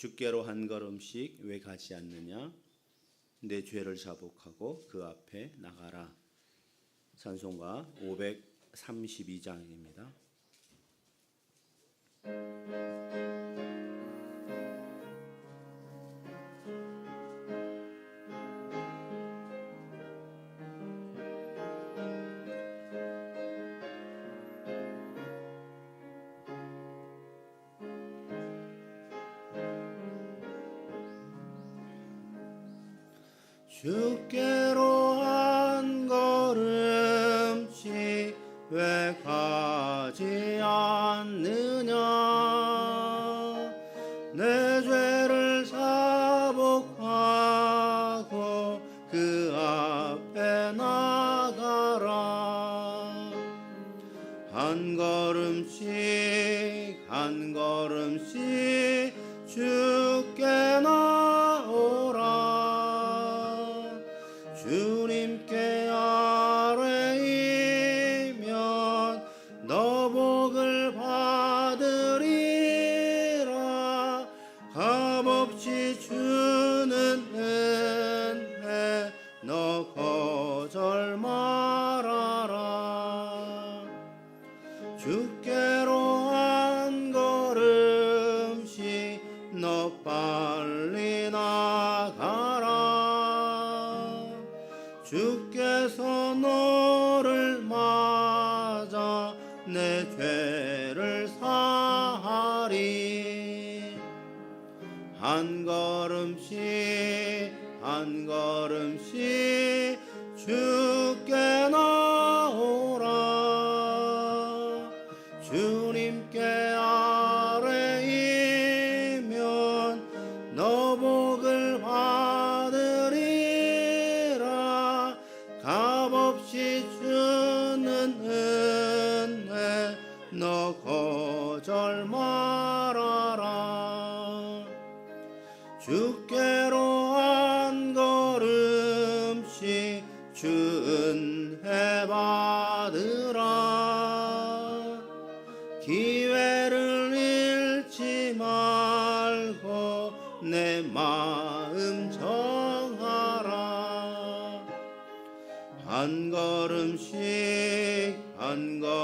주께로 한 걸음씩 왜 가지 않느냐 내 죄를 자복하고 그 앞에 나가라 찬송가 532장입니다. 한 걸음씩 한 걸음씩 주께 나오라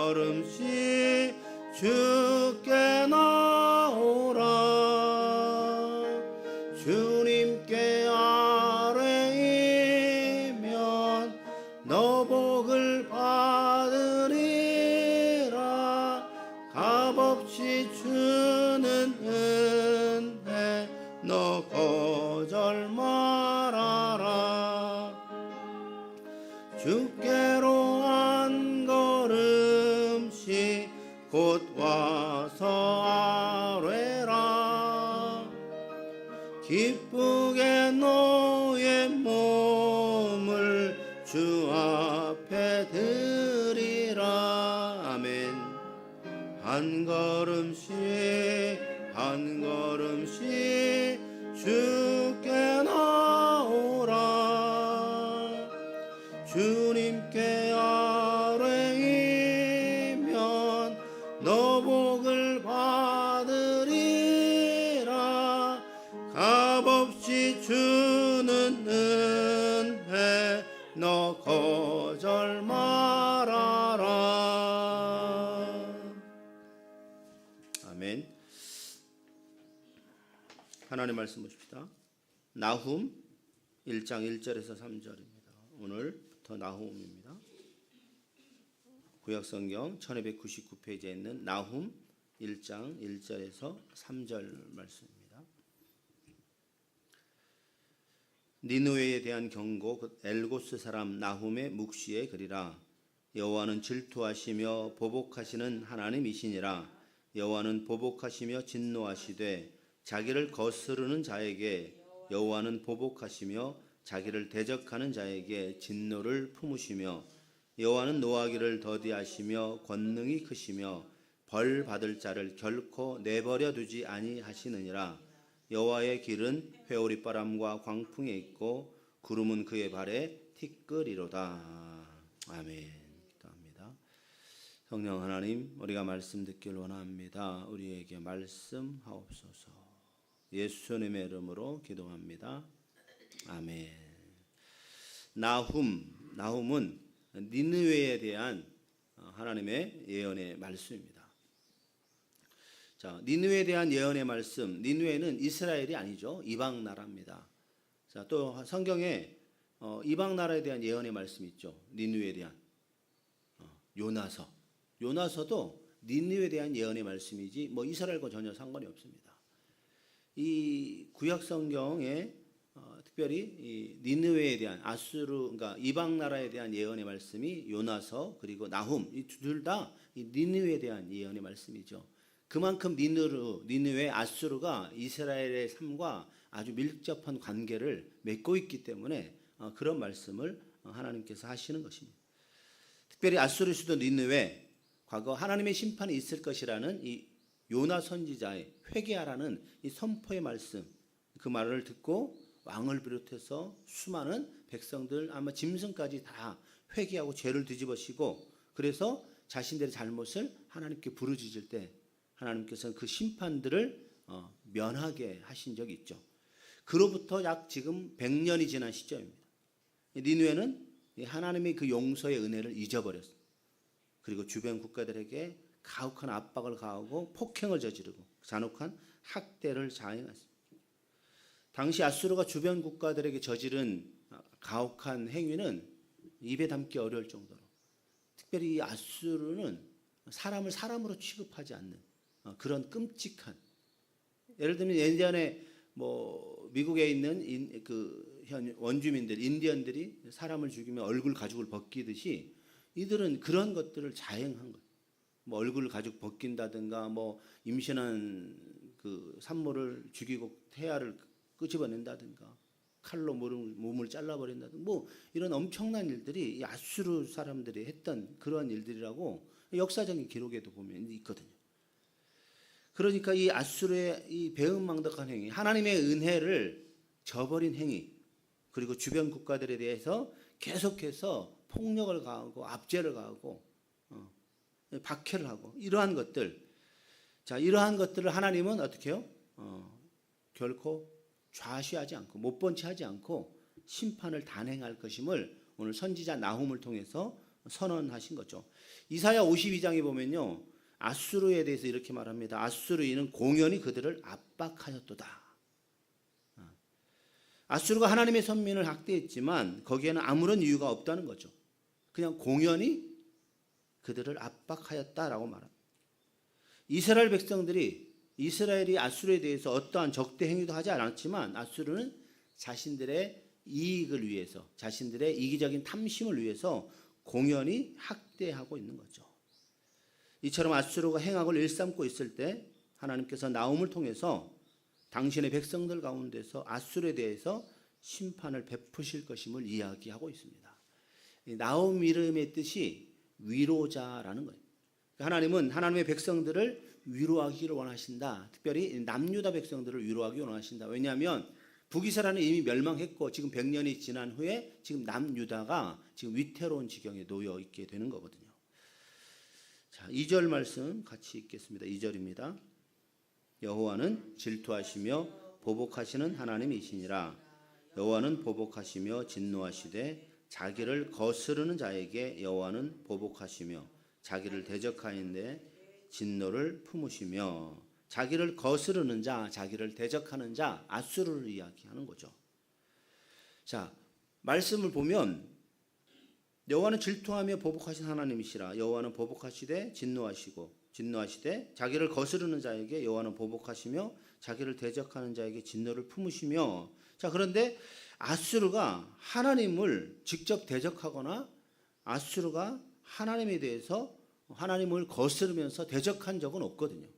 걸음씩 주 주님께 아뢰이면 너 복을 받으리라 값없이 주는 은혜 너 거절 말아라 아멘 하나님 말씀 보십시다 나훔 1장 1절에서 3절입니다. 오늘부터 나훔입니다. 구약성경 1299페이지에 있는 나훔 1장 1절에서 3절 말씀입니다. 니누웨에 대한 경고 그 엘고스 사람 나훔의 묵시의 글이라 여호와는 질투하시며 보복하시는 하나님이시니라 여호와는 보복하시며 진노하시되 자기를 거스르는 자에게 여호와는 보복하시며 자기를 대적하는 자에게 진노를 품으시며 여호와는 노하기를 더디하시며 권능이 크시며 벌 받을 자를 결코 내버려 두지 아니하시느니라. 여호와의 길은 회오리 바람과 광풍에 있고 구름은 그의 발에 티끌이로다. 아멘. 기도합니다. 성령 하나님 우리가 말씀 듣길 원합니다. 우리에게 말씀하옵소서. 예수님의 이름으로 기도합니다. 아멘. 나훔 나훔은 니느웨에 대한 어, 하나님의 예언의 말씀입니다. 자, 니느웨에 대한 예언의 말씀. 니느웨는 이스라엘이 아니죠. 이방 나라입니다. 자, 또 성경에 어, 이방 나라에 대한 예언의 말씀이 있죠. 니느웨에 대한 어, 요나서. 요나서도 니느웨에 대한 예언의 말씀이지 뭐 이스라엘과 전혀 상관이 없습니다. 이 구약 성경에 어, 특별히 이 니느웨에 대한 아수르 그러니까 이방 나라에 대한 예언의 말씀이 요나서 그리고 나훔 이 둘다이 니느웨에 대한 예언의 말씀이죠. 그만큼 니느르 니느웨 아수르가 이스라엘의 삶과 아주 밀접한 관계를 맺고 있기 때문에 어, 그런 말씀을 어, 하나님께서 하시는 것입니다. 특별히 아수르 수도 니느웨 과거 하나님의 심판이 있을 것이라는 이 요나 선지자의 회개하라는 이 선포의 말씀 그 말을 듣고 왕을 비롯해서 수많은 백성들 아마 짐승까지 다 회개하고 죄를 뒤집어시고 그래서 자신들의 잘못을 하나님께 부르짖을 때 하나님께서는 그 심판들을 어, 면하게 하신 적이 있죠. 그로부터 약 지금 100년이 지난 시점입니다. 니누에는 하나님의 그 용서의 은혜를 잊어버렸어요. 그리고 주변 국가들에게 가혹한 압박을 가하고 폭행을 저지르고 잔혹한 학대를 자행했습니다. 당시 아수르가 주변 국가들에게 저지른 가혹한 행위는 입에 담기 어려울 정도로 특별히 이 아수르는 사람을 사람으로 취급하지 않는 어, 그런 끔찍한 예를 들면 예전에 뭐 미국에 있는 인, 그 현, 원주민들 인디언들이 사람을 죽이면 얼굴 가죽을 벗기듯이 이들은 그런 것들을 자행한 거예요. 뭐 얼굴 가죽 벗긴다든가 뭐 임신한 그 산모를 죽이고 태아를 끄집어낸다든가 칼로 몸을, 몸을 잘라버린다든가 뭐 이런 엄청난 일들이 이 아수르 사람들이 했던 그런 일들이라고 역사적인 기록에도 보면 있거든요. 그러니까 이 아수르의 이 배은망덕한 행위, 하나님의 은혜를 저버린 행위, 그리고 주변 국가들에 대해서 계속해서 폭력을 가하고 압제를 가하고 어, 박해를 하고 이러한 것들, 자 이러한 것들을 하나님은 어떻게 해요? 어, 결코 좌시하지 않고 못본채 하지 않고 심판을 단행할 것임을 오늘 선지자 나훔을 통해서 선언하신 거죠. 이사야 52장에 보면요. 아수르에 대해서 이렇게 말합니다. 아수르인은 공연히 그들을 압박하였도다. 아수르가 하나님의 선민을 학대했지만 거기에는 아무런 이유가 없다는 거죠. 그냥 공연히 그들을 압박하였다라고 말합니다. 이스라엘 백성들이 이스라엘이 아수르에 대해서 어떠한 적대 행위도 하지 않았지만 아수르는 자신들의 이익을 위해서 자신들의 이기적인 탐심을 위해서 공연히 학대하고 있는 거죠. 이처럼 아수르가 행악을 일삼고 있을 때 하나님께서 나움을 통해서 당신의 백성들 가운데서 아수르에 대해서 심판을 베푸실 것임을 이야기하고 있습니다. 나움 이름의 뜻이 위로자라는 거예요. 하나님은 하나님의 백성들을 위로하기를 원하신다. 특별히 남유다 백성들을 위로하기 원하신다. 왜냐하면 북이스라엘은 이미 멸망했고 지금 100년이 지난 후에 지금 남유다가 지금 위태로운 지경에 놓여 있게 되는 거거든요. 자, 2절 말씀 같이 읽겠습니다. 2절입니다. 여호와는 질투하시며 보복하시는 하나님이시니라. 여호와는 보복하시며 진노하시되 자기를 거스르는 자에게 여호와는 보복하시며 자기를 대적하는데 진노를 품으시며 자기를 거스르는 자, 자기를 대적하는 자, 아수르를 이야기하는 거죠. 자, 말씀을 보면 여호와는 질투하며 보복하신 하나님이시라 여호와는 보복하시되 진노하시고 진노하시되 자기를 거스르는 자에게 여호와는 보복하시며 자기를 대적하는 자에게 진노를 품으시며 자 그런데 아수르가 하나님을 직접 대적하거나 아수르가 하나님에 대해서 하나님을 거스르면서 대적한 적은 없거든요.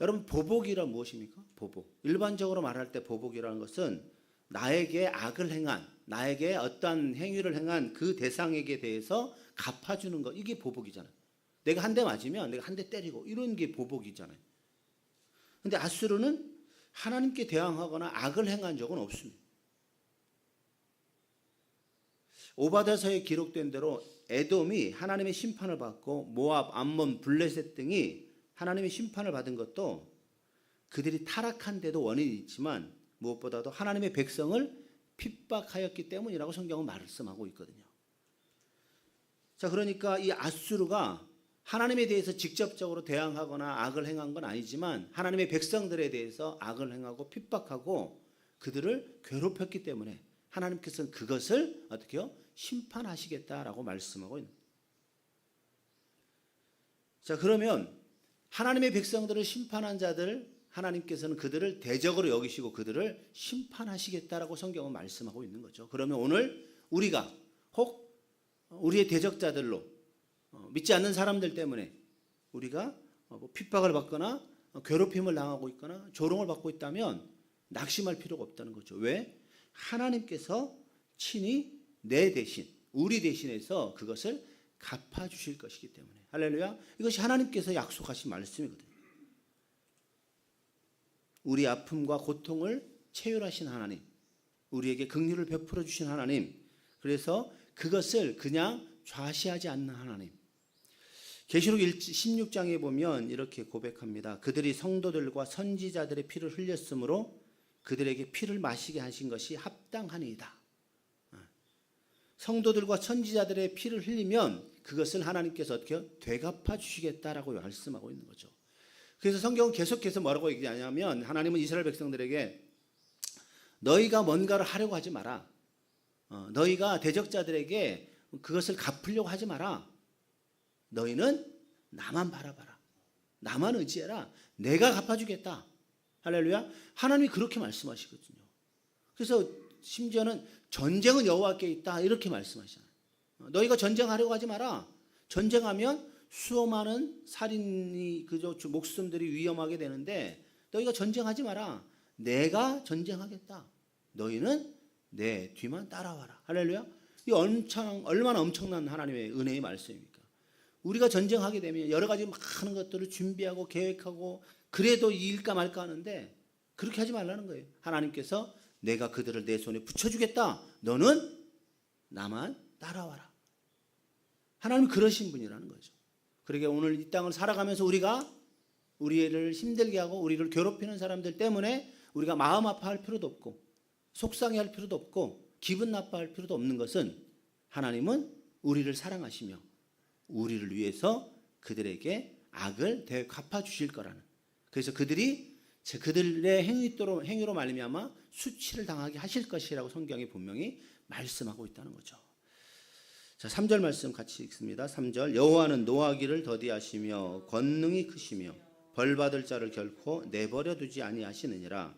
여러분 보복이란 무엇입니까? 보복. 일반적으로 말할 때 보복이라는 것은 나에게 악을 행한 나에게 어떠한 행위를 행한 그 대상에게 대해서 갚아주는 것 이게 보복이잖아요. 내가 한 대 맞으면 내가 한 대 때리고 이런 게 보복이잖아요. 근데 아수르는 하나님께 대항하거나 악을 행한 적은 없습니다. 오바다서에 기록된 대로 에돔이 하나님의 심판을 받고 모압, 암몬, 블레셋 등이 하나님의 심판을 받은 것도 그들이 타락한 데도 원인이 있지만 무엇보다도 하나님의 백성을 핍박하였기 때문이라고 성경은 말씀하고 있거든요. 자, 그러니까 이 아수르가 하나님에 대해서 직접적으로 대항하거나 악을 행한 건 아니지만 하나님의 백성들에 대해서 악을 행하고 핍박하고 그들을 괴롭혔기 때문에 하나님께서는 그것을 어떻게요? 심판하시겠다라고 말씀하고 있는. 자, 그러면 하나님의 백성들을 심판한 자들 하나님께서는 그들을 대적으로 여기시고 그들을 심판하시겠다라고 성경은 말씀하고 있는 거죠. 그러면 오늘 우리가 혹 우리의 대적자들로 어, 믿지 않는 사람들 때문에 우리가 어, 뭐 핍박을 받거나 어, 괴롭힘을 당하고 있거나 조롱을 받고 있다면 낙심할 필요가 없다는 거죠. 왜? 하나님께서 친히 내 대신 우리 대신해서 그것을 갚아 주실 것이기 때문에 할렐루야. 이것이 하나님께서 약속하신 말씀이거든요. 우리 아픔과 고통을 체휼하신 하나님, 우리에게 긍휼을 베풀어 주신 하나님. 그래서 그것을 그냥 좌시하지 않는 하나님. 계시록 16장에 보면 이렇게 고백합니다. 그들이 성도들과 선지자들의 피를 흘렸으므로 그들에게 피를 마시게 하신 것이 합당하니이다. 성도들과 선지자들의 피를 흘리면 그것을 하나님께서 어떻게 되갚아 주시겠다라고 말씀하고 있는 거죠. 그래서 성경은 계속해서 뭐라고 얘기하냐면 하나님은 이스라엘 백성들에게 너희가 뭔가를 하려고 하지 마라. 어, 너희가 대적자들에게 그것을 갚으려고 하지 마라. 너희는 나만 바라봐라. 나만 의지해라. 내가 갚아주겠다. 할렐루야. 하나님이 그렇게 말씀하시거든요. 그래서 심지어는 전쟁은 여호와께 있다 이렇게 말씀하시잖아요. 너희가 전쟁하려고 하지 마라. 전쟁하면 수많은 살인이 그저 목숨들이 위험하게 되는데 너희가 전쟁하지 마라. 내가 전쟁하겠다. 너희는 내 뒤만 따라와라. 할렐루야. 이 엄청 얼마나 엄청난 하나님의 은혜의 말씀입니까? 우리가 전쟁하게 되면 여러 가지 많은 것들을 준비하고 계획하고 그래도 일까 말까 하는데 그렇게 하지 말라는 거예요. 하나님께서 내가 그들을 내 손에 붙여주겠다. 너는 나만 따라와라. 하나님 그러신 분이라는 거죠. 그러게 오늘 이 땅을 살아가면서 우리가 우리를 힘들게 하고 우리를 괴롭히는 사람들 때문에 우리가 마음 아파할 필요도 없고 속상해할 필요도 없고 기분 나빠할 필요도 없는 것은 하나님은 우리를 사랑하시며 우리를 위해서 그들에게 악을 되갚아 주실 거라는. 그래서 그들이 그들의 행위로 행위로 말미암아 수치를 당하게 하실 것이라고 성경이 분명히 말씀하고 있다는 거죠. 자, 3절 말씀 같이 읽습니다. 3절 여호와는 노하기를 더디하시며 권능이 크시며 벌 받을 자를 결코 내버려 두지 아니하시느니라.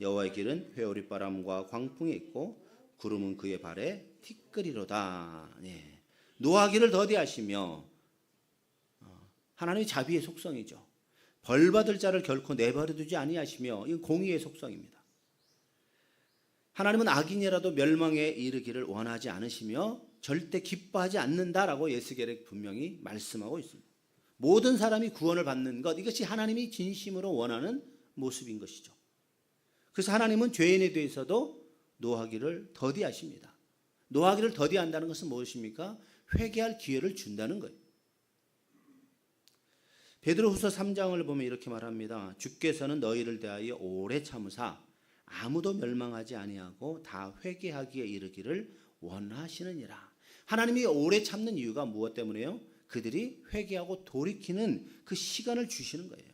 여호와의 길은 회오리 바람과 광풍이 있고 구름은 그의 발에 티끌이로다. 네. 노하기를 더디하시며 어, 하나님의 자비의 속성이죠. 벌 받을 자를 결코 내버려 두지 아니하시며 이건 공의의 속성입니다. 하나님은 악인이라도 멸망에 이르기를 원하지 않으시며 절대 기뻐하지 않는다라고 예수계를 분명히 말씀하고 있습니다. 모든 사람이 구원을 받는 것 이것이 하나님이 진심으로 원하는 모습인 것이죠. 그래서 하나님은 죄인에 대해서도 노하기를 더디하십니다. 노하기를 더디한다는 것은 무엇입니까? 회개할 기회를 준다는 거예요. 베드로후서 3장을 보면 이렇게 말합니다. 주께서는 너희를 대하여 오래 참으사 아무도 멸망하지 아니하고 다 회개하기에 이르기를 원하시느니라. 하나님이 오래 참는 이유가 무엇 때문에요? 그들이 회개하고 돌이키는 그 시간을 주시는 거예요.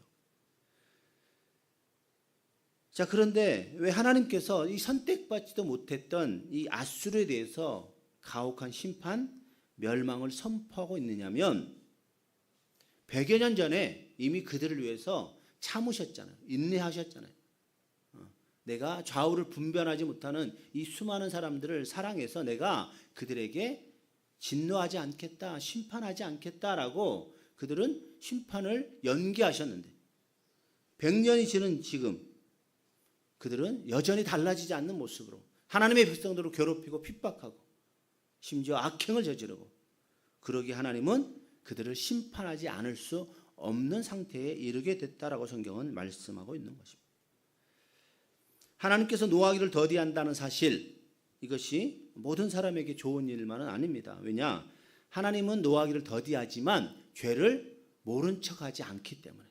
자, 그런데 왜 하나님께서 이 선택받지도 못했던 이 아수르에 대해서 가혹한 심판, 멸망을 선포하고 있느냐면 100여 년 전에 이미 그들을 위해서 참으셨잖아요. 인내하셨잖아요. 어, 내가 좌우를 분별하지 못하는 이 수많은 사람들을 사랑해서 내가 그들에게 진노하지 않겠다, 심판하지 않겠다라고 그들은 심판을 연기하셨는데 100년이 지난 지금 그들은 여전히 달라지지 않는 모습으로 하나님의 백성들을 괴롭히고 핍박하고 심지어 악행을 저지르고 그러기 하나님은 그들을 심판하지 않을 수 없는 상태에 이르게 됐다라고 성경은 말씀하고 있는 것입니다. 하나님께서 노하기를 더디한다는 사실 이것이 모든 사람에게 좋은 일만은 아닙니다. 왜냐? 하나님은 노하기를 더디하지만 죄를 모른 척하지 않기 때문에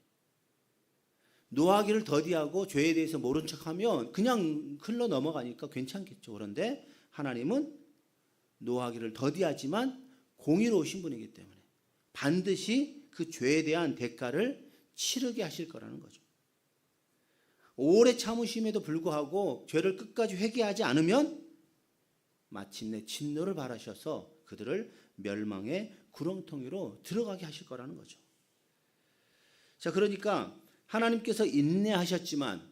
노하기를 더디하고 죄에 대해서 모른 척하면 그냥 흘러 넘어가니까 괜찮겠죠. 그런데 하나님은 노하기를 더디하지만 공의로우신 분이기 때문에 반드시 그 죄에 대한 대가를 치르게 하실 거라는 거죠. 오래 참으심에도 불구하고 죄를 끝까지 회개하지 않으면 마침내 진노를 바라셔서 그들을 멸망의 구렁텅이로 들어가게 하실 거라는 거죠. 자, 그러니까 하나님께서 인내하셨지만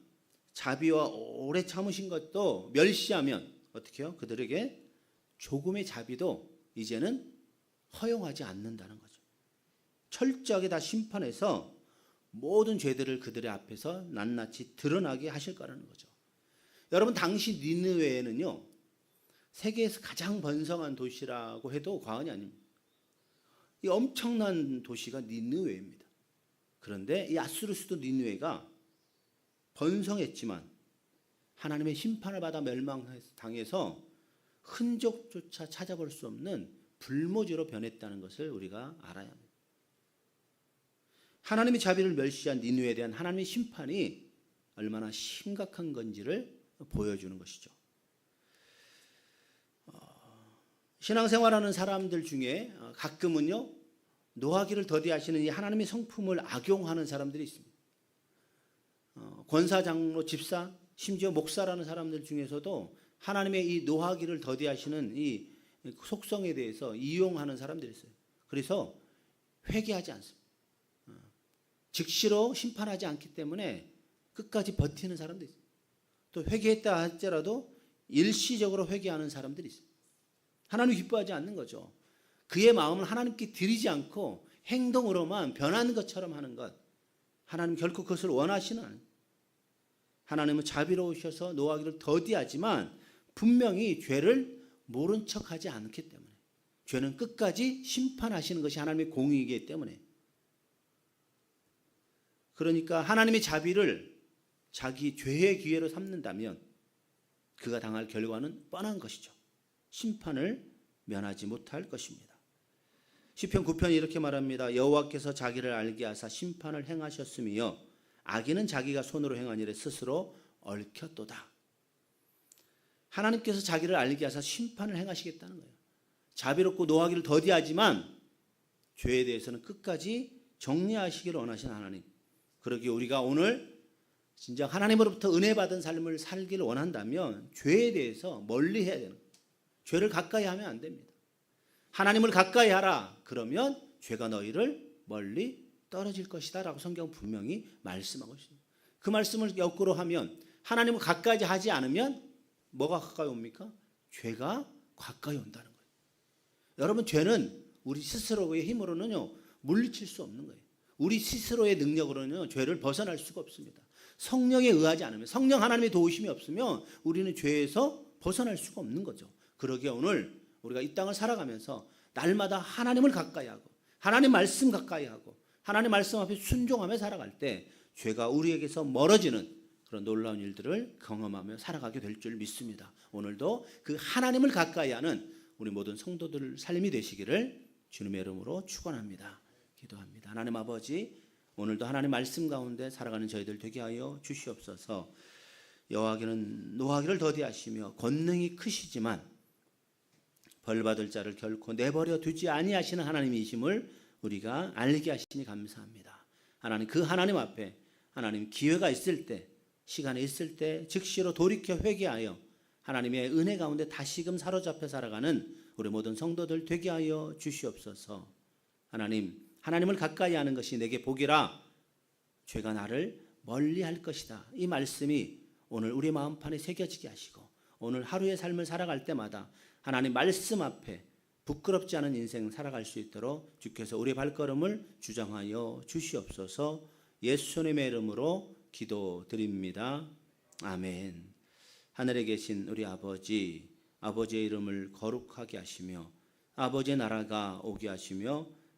자비와 오래 참으신 것도 멸시하면 어떻게 해요? 그들에게 조금의 자비도 이제는 허용하지 않는다는 거죠. 철저하게 다 심판해서 모든 죄들을 그들의 앞에서 낱낱이 드러나게 하실 거라는 거죠. 여러분 당시 니느웨에는요. 세계에서 가장 번성한 도시라고 해도 과언이 아닙니다. 이 엄청난 도시가 니느웨입니다. 그런데 이 아수르 수도 니느웨가 번성했지만 하나님의 심판을 받아 멸망당해서 흔적조차 찾아볼 수 없는 불모지로 변했다는 것을 우리가 알아야 합니다. 하나님의 자비를 멸시한 니누에 대한 하나님의 심판이 얼마나 심각한 건지를 보여주는 것이죠. 어, 신앙생활하는 사람들 중에 가끔은요 노하기를 더디하시는 이 하나님의 성품을 악용하는 사람들이 있습니다. 어, 권사, 장로, 집사, 심지어 목사라는 사람들 중에서도 하나님의 이 노하기를 더디하시는 이 속성에 대해서 이용하는 사람들이 있어요. 그래서 회개하지 않습니다. 어, 즉시로 심판하지 않기 때문에 끝까지 버티는 사람도 있어요. 또 회개했다 할지라도 일시적으로 회개하는 사람들이 있어요. 하나님 기뻐하지 않는 거죠. 그의 마음을 하나님께 드리지 않고 행동으로만 변하는 것처럼 하는 것. 하나님 결코 그것을 원하시는. 하나님은 자비로우셔서 노하기를 더디하지만 분명히 죄를 모른 척하지 않기 때문에 죄는 끝까지 심판하시는 것이 하나님의 공의이기 때문에 그러니까 하나님의 자비를 자기 죄의 기회로 삼는다면 그가 당할 결과는 뻔한 것이죠. 심판을 면하지 못할 것입니다. 시편 9편이 이렇게 말합니다. 여호와께서 자기를 알게 하사 심판을 행하셨으며 악인은 자기가 손으로 행한 일에 스스로 얽혔도다. 하나님께서 자기를 알게 하사 심판을 행하시겠다는 거예요. 자비롭고 노하기를 더디하지만 죄에 대해서는 끝까지 정리하시기를 원하신 하나님. 그러기에 우리가 오늘 진정 하나님으로부터 은혜 받은 삶을 살기를 원한다면 죄에 대해서 멀리 해야 되는 거예요. 죄를 가까이 하면 안 됩니다. 하나님을 가까이 하라. 그러면 죄가 너희를 멀리 떨어질 것이다라고 성경 분명히 말씀하고 있습니다. 그 말씀을 역으로 하면 하나님을 가까이 하지 않으면 뭐가 가까이 옵니까? 죄가 가까이 온다는 거예요. 여러분 죄는 우리 스스로의 힘으로는요 물리칠 수 없는 거예요. 우리 스스로의 능력으로는 죄를 벗어날 수가 없습니다. 성령에 의하지 않으면 성령 하나님의 도우심이 없으면 우리는 죄에서 벗어날 수가 없는 거죠. 그러기에 오늘 우리가 이 땅을 살아가면서 날마다 하나님을 가까이 하고 하나님 말씀 가까이 하고 하나님 말씀 앞에 순종하며 살아갈 때 죄가 우리에게서 멀어지는 그런 놀라운 일들을 경험하며 살아가게 될 줄 믿습니다. 오늘도 그 하나님을 가까이 하는 우리 모든 성도들 삶이 되시기를 주님의 이름으로 축원합니다. 기도합니다. 하나님 아버지 오늘도 하나님 말씀 가운데 살아가는 저희들 되게 하여 주시옵소서. 여호와께는 노하기를 더디하시며 권능이 크시지만 벌 받을 자를 결코 내버려 두지 아니하시는 하나님이심을 우리가 알게 하시니 감사합니다. 하나님 그 하나님 앞에 하나님 기회가 있을 때 시간이 있을 때 즉시로 돌이켜 회개하여 하나님의 은혜 가운데 다시금 사로잡혀 살아가는 우리 모든 성도들 되게 하여 주시옵소서. 하나님, 하나님을 가까이 하는 것이 내게 복이라 죄가 나를 멀리 할 것이다. 이 말씀이 오늘 우리 마음판에 새겨지게 하시고 오늘 하루의 삶을 살아갈 때마다 하나님 말씀 앞에 부끄럽지 않은 인생 살아갈 수 있도록 주께서 우리 발걸음을 주장하여 주시옵소서 예수님의 이름으로 기도드립니다. 아멘. 하늘에 계신 우리 아버지, 아버지의 이름을 거룩하게 하시며 아버지의 나라가 오게 하시며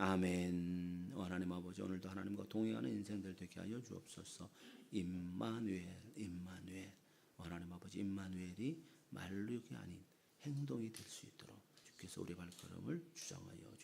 아멘. 하나님 아버지 오늘도 하나님과 동행하는 인생들 되게 하여 주옵소서. 임마누엘, 임마누엘. 하나님 아버지 임마누엘이 말로가 아닌 행동이 될 수 있도록 주께서 우리 발걸음을 주장하여